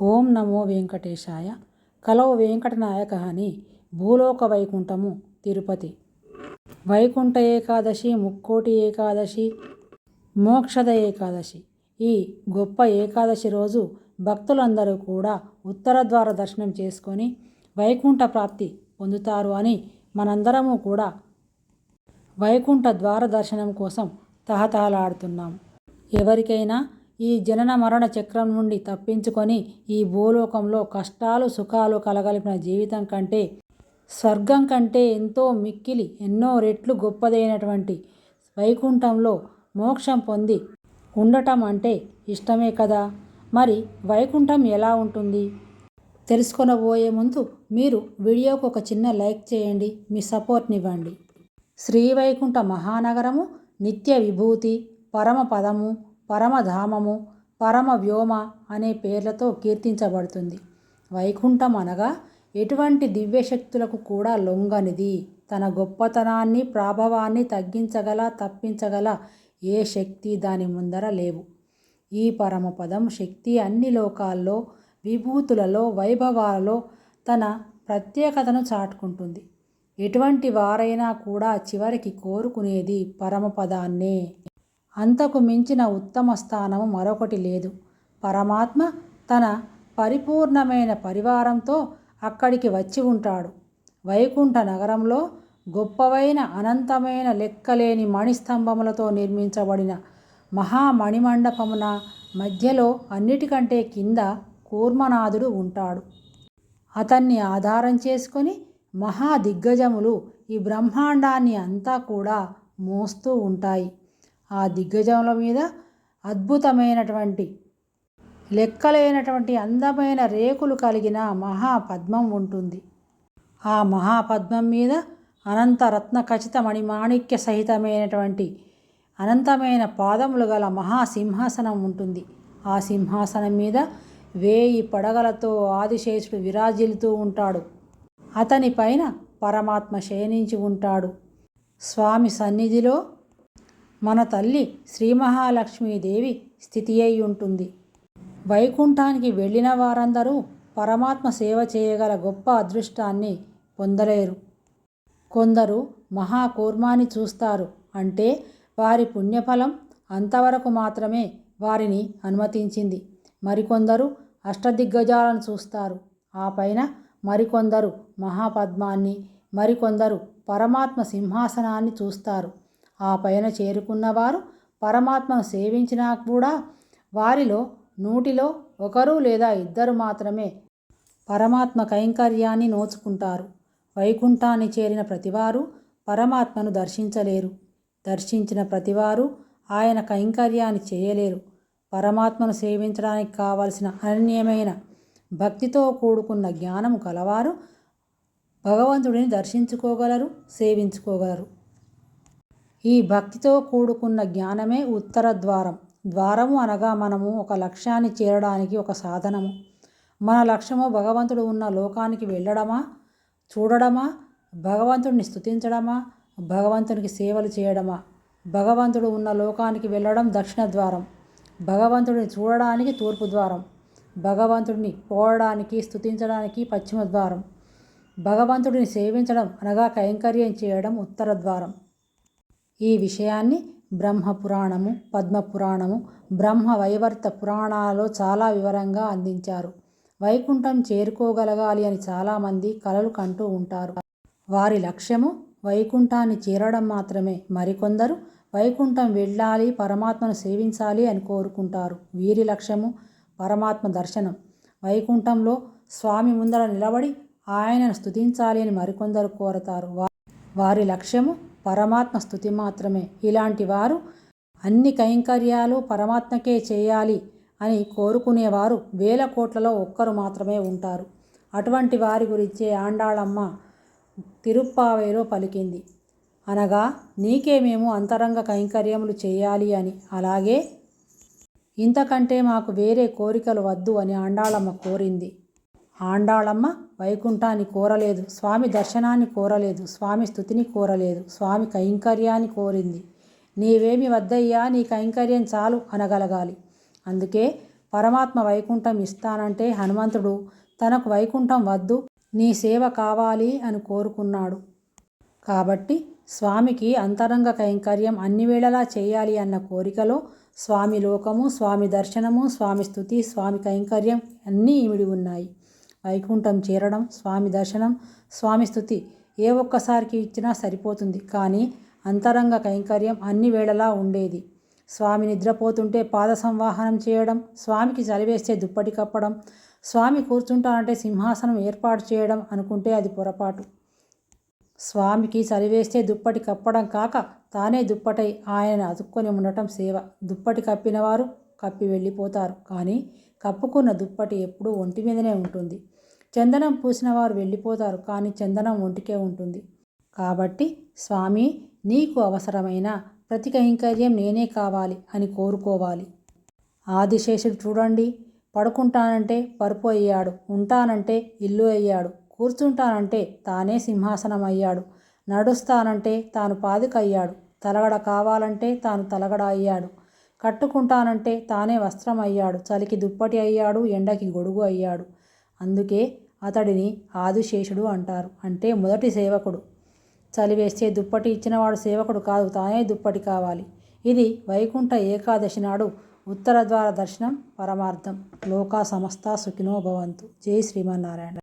ఓం నమో వెంకటేశాయ. కలవు వెంకటనాయక అని భూలోక వైకుంఠము తిరుపతి. వైకుంఠ ఏకాదశి ముక్కోటి ఏకాదశి మోక్షద ఏకాదశి. ఈ గొప్ప ఏకాదశి రోజు భక్తులందరూ కూడా ఉత్తర ద్వార దర్శనం చేసుకొని వైకుంఠ ప్రాప్తి పొందుతారు అని మనందరము కూడా వైకుంఠ ద్వార దర్శనం కోసం తహతహలాడుతున్నాం. ఎవరికైనా ఈ జనన మరణ చక్రం నుండి తప్పించుకొని ఈ భూలోకంలో కష్టాలు సుఖాలు కలగలిపిన జీవితం కంటే స్వర్గం కంటే ఎంతో మిక్కిలి ఎన్నో రెట్లు గొప్పదైనటువంటి వైకుంఠంలో మోక్షం పొంది ఉండటం అంటే ఇష్టమే కదా? మరి వైకుంఠం ఎలా ఉంటుంది? తెలుసుకొనబోయే ముందు మీరు వీడియోకు ఒక చిన్న లైక్ చేయండి మీ సపోర్ట్నివ్వండి. శ్రీవైకుంఠ మహానగరము నిత్య విభూతి పరమ పదము పరమధామము పరమ వ్యోమ అనే పేర్లతో కీర్తించబడుతుంది. వైకుంఠం అనగా ఎటువంటి దివ్యశక్తులకు కూడా లొంగనిది. తన గొప్పతనాన్ని ప్రాభవాన్ని తగ్గించగల తప్పించగల ఏ శక్తి దాని ముందర లేవు. ఈ పరమపదం శక్తి అన్ని లోకాల్లో విభూతులలో వైభవాలలో తన ప్రత్యేకతను చాటుకుంటుంది. ఎటువంటి వారైనా కూడా చివరికి కోరుకునేది పరమపదాన్నే. అంతకు మించిన ఉత్తమ స్థానము మరొకటి లేదు. పరమాత్మ తన పరిపూర్ణమైన పరివారంతో అక్కడికి వచ్చి ఉంటాడు. వైకుంఠ నగరంలో గొప్పవైన అనంతమైన లెక్కలేని మణిస్తంభములతో నిర్మించబడిన మహామణిమండపమున మధ్యలో అన్నిటికంటే కింద కూర్మనాథుడు ఉంటాడు. అతన్ని ఆధారం చేసుకొని మహా దిగ్గజములు ఈ బ్రహ్మాండాన్ని అంతా కూడా మోస్తూ ఉంటాయి. ఆ దిగ్గజముల మీద అద్భుతమైనటువంటి లెక్కలేనటువంటి అందమైన రేకులు కలిగిన మహాపద్మం ఉంటుంది. ఆ మహాపద్మం మీద అనంత రత్న ఖచ్చిత మణిమాణిక్య సహితమైనటువంటి అనంతమైన పాదములు గల మహాసింహాసనం ఉంటుంది. ఆ సింహాసనం మీద వేయి పడగలతో ఆదిశేషుడు విరాజిల్లుతూ ఉంటాడు. అతని పైన పరమాత్మ శయనించి ఉంటాడు. స్వామి సన్నిధిలో మన తల్లి శ్రీ మహాలక్ష్మీదేవి స్థితి అయి ఉంటుంది వైకుంఠానికి వెళ్ళిన వారందరూ పరమాత్మ సేవ చేయగల గొప్ప అదృష్టాన్ని పొందలేరు. కొందరు మహాకూర్మాన్ని చూస్తారు. అంటే వారి పుణ్యఫలం అంతవరకు మాత్రమే వారిని అనుమతించింది. మరికొందరు అష్టదిగ్గజాలను చూస్తారు. ఆ పైన మరికొందరు మహాపద్మాన్ని మరికొందరు పరమాత్మ సింహాసనాన్ని చూస్తారు. ఆ పైన చేరుకున్నవారు పరమాత్మను సేవించినా కూడా వారిలో నూటిలో ఒకరు లేదా ఇద్దరు మాత్రమే పరమాత్మ కైంకర్యాన్ని నోచుకుంటారు. వైకుంఠాన్ని చేరిన ప్రతివారు పరమాత్మను దర్శించలేరు. దర్శించిన ప్రతివారు ఆయన కైంకర్యాన్ని చేయలేరు. పరమాత్మను సేవించడానికి కావలసిన అనన్యమైన భక్తితో కూడుకున్న జ్ఞానము కలవారు. భగవంతుడిని దర్శించుకోగలరు సేవించుకోగలరు. ఈ భక్తితో కూడుకున్న జ్ఞానమే ఉత్తర ద్వారం. ద్వారము అనగా మనము ఒక లక్ష్యాన్ని చేరడానికి ఒక సాధనము. మన లక్ష్యము భగవంతుడు ఉన్న లోకానికి వెళ్ళడమా? చూడడమా? భగవంతుడిని స్థుతించడమా భగవంతునికి సేవలు చేయడమా? భగవంతుడు ఉన్న లోకానికి వెళ్ళడం దక్షిణ ద్వారం. భగవంతుడిని చూడడానికి తూర్పు ద్వారం. భగవంతుడిని పోవడానికి స్థుతించడానికి పశ్చిమ ద్వారం. భగవంతుడిని సేవించడం అనగా కైంకర్యం చేయడం ఉత్తర ద్వారం. ఈ విషయాన్ని బ్రహ్మ పురాణము పద్మపురాణము బ్రహ్మ వైవర్త పురాణాలలో చాలా వివరంగా అందించారు. వైకుంఠం చేరుకోగలగాలి అని చాలామంది కలలు కంటూ ఉంటారు. వారి లక్ష్యము వైకుంఠాన్ని చేరడం మాత్రమే. మరికొందరు వైకుంఠం వెళ్ళాలి పరమాత్మను సేవించాలి అని కోరుకుంటారు. వీరి లక్ష్యము పరమాత్మ దర్శనం. వైకుంఠంలో స్వామి ముందర నిలబడి ఆయనను స్థుతించాలి అని మరికొందరు కోరతారు. వారి లక్ష్యము పరమాత్మ స్థుతి మాత్రమే. ఇలాంటి వారు అన్ని కైంకర్యాలు పరమాత్మకే చేయాలి అని కోరుకునేవారు వేల కోట్లలో ఒక్కరు మాత్రమే ఉంటారు. అటువంటి వారి గురించే ఆండాళమ్మ తిరుప్పావేలో పలికింది. అనగా నీకే మేము అంతరంగ కైంకర్యములు చేయాలి అని. అలాగే ఇంతకంటే మాకు వేరే కోరికలు వద్దు అని ఆండాళమ్మ కోరింది. ఆండాళమ్మ వైకుంఠాన్ని కోరలేదు స్వామి దర్శనాన్ని కోరలేదు స్వామి స్థుతిని కోరలేదు స్వామి కైంకర్యాన్ని కోరింది. నీవేమి వద్దయ్యా నీ కైంకర్యం చాలు అనగలగాలి. అందుకే పరమాత్మ వైకుంఠం ఇస్తానంటే హనుమంతుడు తనకు వైకుంఠం వద్దు నీ సేవ కావాలి అని కోరుకున్నాడు. కాబట్టి స్వామికి అంతరంగ కైంకర్యం అన్ని వేళలా చేయాలి అన్న కోరికలో స్వామి లోకము స్వామి దర్శనము స్వామి స్థుతి స్వామి కైంకర్యం అన్నీ ఇమిడి ఉన్నాయి. వైకుంఠం చేరడం స్వామి దర్శనం స్వామి స్థుతి ఏ ఒక్కసారికి ఇచ్చినా సరిపోతుంది. కానీ అంతరంగ కైంకర్యం అన్ని వేళలా ఉండేది. స్వామి నిద్రపోతుంటే పాద సంవాహనం చేయడం స్వామికి చలివేస్తే దుప్పటి కప్పడం స్వామి కూర్చుంటానంటే సింహాసనం ఏర్పాటు చేయడం అనుకుంటే అది పొరపాటు. స్వామికి చలివేస్తే దుప్పటి కప్పడం కాక తానే దుప్పటై ఆయన అతుక్కొని ఉండటం సేవ. దుప్పటి కప్పినవారు కప్పి వెళ్ళిపోతారు. కానీ కప్పుకున్న దుప్పటి ఎప్పుడూ ఒంటి మీదనే ఉంటుంది. చందనం పూసిన వారు వెళ్ళిపోతారు. కానీ చందనం ఒంటికే ఉంటుంది. కాబట్టి స్వామి నీకు అవసరమైన ప్రతి కైంకర్యం నేనే కావాలి అని కోరుకోవాలి. ఆదిశేషుడు చూడండి. పడుకుంటానంటే పరుపు అయ్యాడు. ఉంటానంటే ఇల్లు అయ్యాడు. కూర్చుంటానంటే తానే సింహాసనం అయ్యాడు. నడుస్తానంటే తాను పాదుక అయ్యాడు తలగడ కావాలంటే తాను తలగడ అయ్యాడు. కట్టుకుంటానంటే తానే వస్త్రం అయ్యాడు చలికి దుప్పటి అయ్యాడు ఎండకి గొడుగు అయ్యాడు. అందుకే అతడిని ఆదిశేషుడు అంటారు అంటే మొదటి సేవకుడు. చలి వేస్తే దుప్పటి ఇచ్చినవాడు సేవకుడు కాదు తానే దుప్పటి కావాలి. ఇది వైకుంఠ ఏకాదశి నాడు ఉత్తర ద్వార దర్శనం పరమార్థం. లోకా సమస్త సుఖినో భవంతు. జై శ్రీమన్నారాయణ.